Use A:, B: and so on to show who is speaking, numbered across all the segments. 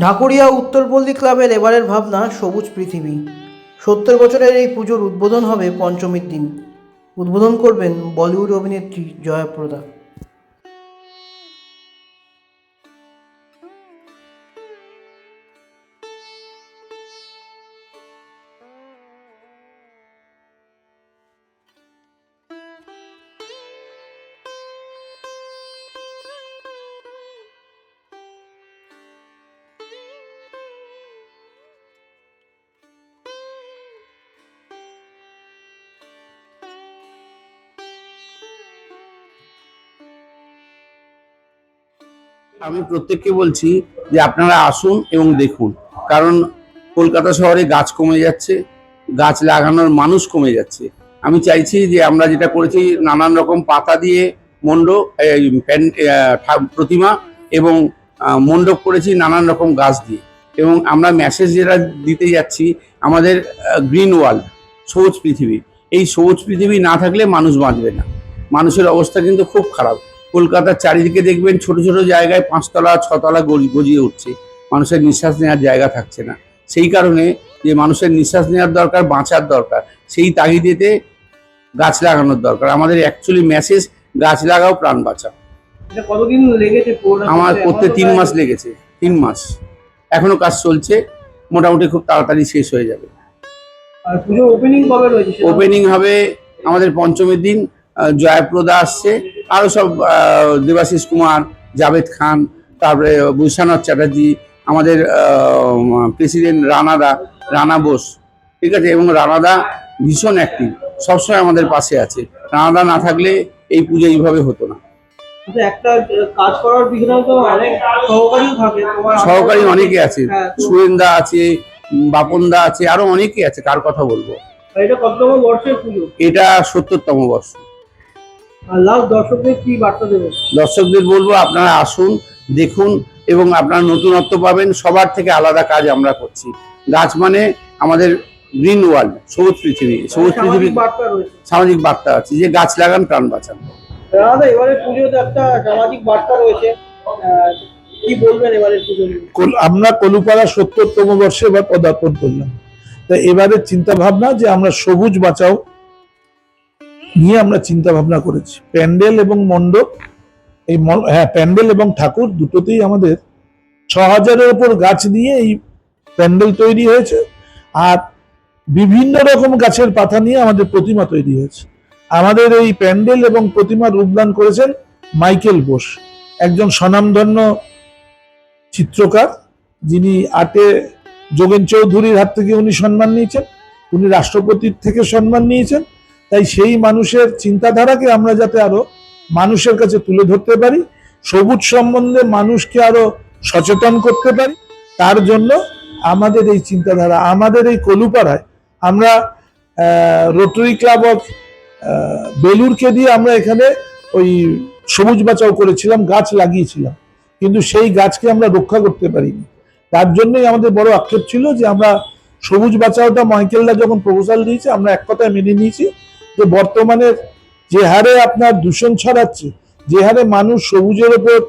A: ঢাকুরিয়া উত্তরপল্লী ক্লাবের এবারের ভাবনা সবুজ পৃথিবী। সত্তর বছরের এই পুজোর উদ্বোধন হবে পঞ্চমীর দিন। উদ্বোধন করবেন বলিউড অভিনেত্রী জয়াপ্রদা
B: আমি প্রত্যেককে বলছি যে আপনারা আসুন এবং দেখুন। কারণ কলকাতা শহরে গাছ কমে যাচ্ছে, গাছ লাগানোর মানুষ কমে যাচ্ছে। আমি চাইছি যে আমরা যেটা করেছি, নানান রকম পাতা দিয়ে ঠা- প্রতিমা এবং মণ্ডপ করেছি নানান রকম গাছ দিয়ে। এবং আমরা মেসেজ যেটা দিতে যাচ্ছি, আমাদের গ্রিন ওয়ার্ল্ড, সবুজ পৃথিবী। এই সবুজ পৃথিবী না থাকলে মানুষ বাঁচবে না। মানুষের অবস্থা কিন্তু খুব খারাপ। কলকাতার চারিদিকে দেখবেন ছোট ছোট জায়গায় পাঁচতলা ছতলা গজি- গজিয়ে উঠছে। মানুষের নিঃশ্বাস নেওয়ার জায়গা থাকছে না। সেই কারণে যে মানুষের নিঃশ্বাস নেওয়ার দরকার বাঁচার দরকার সেই তাগিদেতে গাছ লাগানোর দরকার। আমাদের অ্যাকচুয়ালি মেসেজ গাছ লাগাও প্রাণ বাঁচাও।
A: কতদিন লেগেছে
B: আমার করতে তিন মাস লেগেছে তিন মাস। এখনও কাজ চলছে মোটামুটি খুব তাড়াতাড়ি শেষ হয়ে যাবে।
A: ওপেনিং
B: হবে আমাদের পঞ্চমীর দিন জয়াপ্রদা আসছে। আরও সব দেবাশিস কুমার জাভেদ খান তারপরে ভূষানাথ চ্যাটার্জি আমাদের প্রেসিডেন্ট রানাদা রানা বোস। ঠিক আছে? এবং রানাদা ভীষণ অ্যাক্টিভ সবসময় আমাদের পাশে আছে। রানাদা না থাকলে এই পুজো এইভাবে হতো না।
A: একটা কাজ করার তো অনেক সহকারীও থাকে।
B: সহকারী অনেকে আছে।
A: হ্যাঁ, তো-
B: সুরেন্দা আছে বাপনদা আছে আরও অনেকে আছে কার কথা বলব?
A: এটা কততম বর্ষের পুজো?
B: এটা সত্তরতম বর্ষ।
A: দর্শকদের কি বার্তা দেবে
B: দর্শকদের বলব আপনারা আসুন দেখুন এবং আপনারা নতুনত্ব পাবেন। সবার থেকে আলাদা কাজ আমরা করছি। গাছ মানে আমাদের গ্রিন ওয়ার্ল্ড সবুজ পৃথিবী সবুজ পৃথিবী।
A: সামাজিক বার্তা রয়েছে।
B: সামাজিক বার্তা আছে যে গাছ লাগান প্রাণ বাঁচান।
A: দাদা এবারে পুজোতে একটা সামাজিক বার্তা রয়েছে। কি বলবেন এবারে পুজো
C: আমরা কলুপাড়া সত্তরতম বর্ষে এবার পদার্পণ করলাম। তা এবারে চিন্তা ভাবনা যে আমরা সবুজ বাঁচাও। নিয়ে আমরা চিন্তা ভাবনা করেছি। প্যান্ডেল এবং মণ্ডপ, এই হ্যাঁ প্যান্ডেল এবং ঠাকুর দুটোতেই আমাদের ছ হাজারের ওপর গাছ দিয়ে এই প্যান্ডেল তৈরি হয়েছে আর বিভিন্ন রকম গাছের পাতা নিয়ে আমাদের প্রতিমা তৈরি হয়েছে। আমাদের এই প্যান্ডেল এবং প্রতিমার রূপদান করেছেন মাইকেল বোস, একজন স্বনামধন্য চিত্রকার। যিনি আটে যোগেন চৌধুরীর হাত থেকে উনি সম্মান নিয়েছেন, উনি রাষ্ট্রপতির থেকে সম্মান নিয়েছেন তাই সেই মানুষের চিন্তাধারাকে আমরা যাতে আরও মানুষের কাছে তুলে ধরতে পারি, সবুজ সম্বন্ধে মানুষকে আরও সচেতন করতে পারি, তার জন্য আমাদের এই চিন্তাধারা, আমাদের এই কলুপাড়ায় আমরা রোটারি ক্লাব অফ বেলুরকে দিয়ে আমরা এখানে ওই সবুজ বাঁচাও করেছিলাম, গাছ লাগিয়েছিলাম। কিন্তু সেই গাছকে আমরা রক্ষা করতে পারিনি। তার জন্যই আমাদের বড় আক্ষেপ ছিল যে আমরা সবুজ বাঁচাওটা মাইকেলরা যখন প্রপোজাল দিয়েছে, আমরা এক কথায় মেনে নিয়েছি। যে বর্তমানে যে হারে আপনার দূষণ ছড়াচ্ছে, যে হারে মানুষ সবুজের ওপর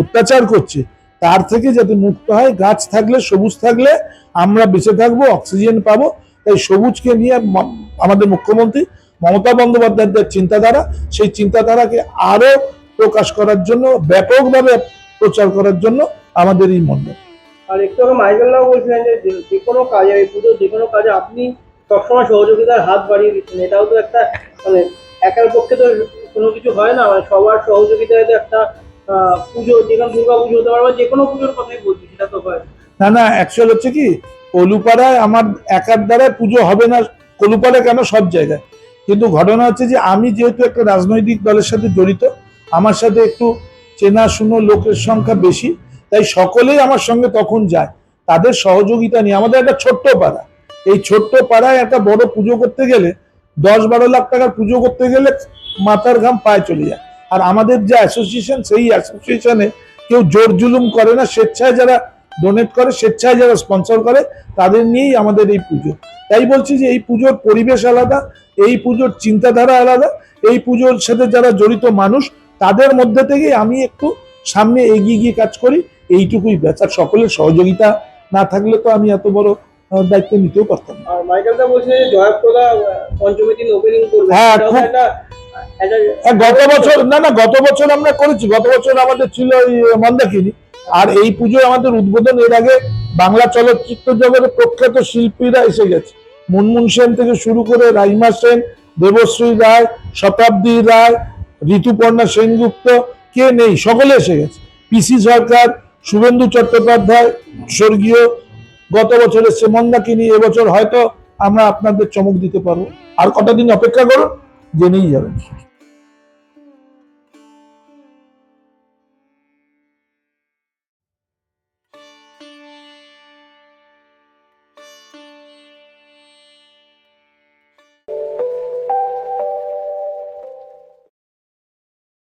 C: অত্যাচার করছে, তার থেকে যাতে মুক্ত হয়, গাছ থাকলে, সবুজ থাকলে আমরা বেঁচে থাকব, অক্সিজেন পাবো। তাই সবুজকে নিয়ে আমাদের মুখ্যমন্ত্রী মমতা বন্দ্যোপাধ্যায়ের চিন্তাধারা, সেই চিন্তাধারাকে আরও প্রকাশ করার জন্য, ব্যাপকভাবে প্রচার করার জন্য আমাদের এই মণ্ডপ
A: আর একটু আগে মাইকেলরাও বলছিলেন যে যে- যে কোনো কাজে, এই পুজো যে কোনো কাজে আপনি সবসময় সহযোগিতার হাত বাড়িয়ে দিচ্ছেন। এটাও তো একটা মানে একার পক্ষে তো কোনো কিছু হয় না। মানে সবার সহযোগিতায় তো একটা পুজো যেখানে দুর্গা পুজো হতে পারে বা যে কোনো পুজোর কথাই বলছি, সেটা তো হয়
C: না। না অ্যাকচুয়াল হচ্ছে কি, কলুপাড়ায় আমার একার দ্বারা পুজো হবে না, কলুপাড়ায় কেন? সব জায়গায়। কিন্তু ঘটনা হচ্ছে যে, আমি যেহেতু একটা রাজনৈতিক দলের সাথে জড়িত, আমার সাথে একটু চেনাশুনো লোকের সংখ্যা বেশি, তাই সকলেই আমার সঙ্গে তখন যায়। তাদের সহযোগিতা নিয়ে আমাদের একটা ছোট্ট পাড়া। এই ছোট্ট পাড়ায় একটা বড় পুজো করতে গেলে দশ বারো লাখ টাকার পুজো করতে গেলে মাথার ঘাম পায়ে চলে যায়। আর আমাদের যে অ্যাসোসিয়েশন সেই অ্যাসোসিয়েশনে কেউ জোর জুলুম করে না, স্বেচ্ছায় যারা ডোনেট করে, স্বেচ্ছায় যারা স্পন্সর করে, তাদের নিয়েই আমাদের এই পুজো। তাই বলছি যে এই পুজোর পরিবেশ আলাদা, এই পুজোর চিন্তাধারা আলাদা, এই পুজোর সাথে যারা জড়িত মানুষ, তাদের মধ্যে থেকেই আমি একটু সামনে এগিয়ে গিয়ে কাজ করি। এইটুকুই ব্যাচ আর সকলের সহযোগিতা না থাকলে তো আমি এত বড় দায়িত্ব নিতেও পারতাম
A: আর মাইকেল দা বলছিলেন জয়প্রদা পঞ্চমী দিন ওপেনিং করবে।
C: হ্যাঁ, হ্যাঁ, গত বছর না না গত বছর আমরা করেছি। গত বছর আমাদের ছিল মন্দাকিনী। আর এই পুজোয় আমাদের উদ্বোধন এর আগে বাংলা চলচ্চিত্র জগতের প্রখ্যাত শিল্পীরা এসে গেছে। মুনমুন সেন থেকে শুরু করে রাইমা সেন দেবশ্রী রায় শতাব্দী রায় ঋতুপর্ণা সেনগুপ্ত কে নেই সকলে এসে গেছে। পিসি সরকার শুভেন্দু চট্টোপাধ্যায় স্বর্গীয় গত বছর এসছে মন্দাকিনী এবছর হয়তো আমরা আপনাদের চমক দিতে পারব। আর কটা দিন অপেক্ষা করুন, জেনেই যাবেন।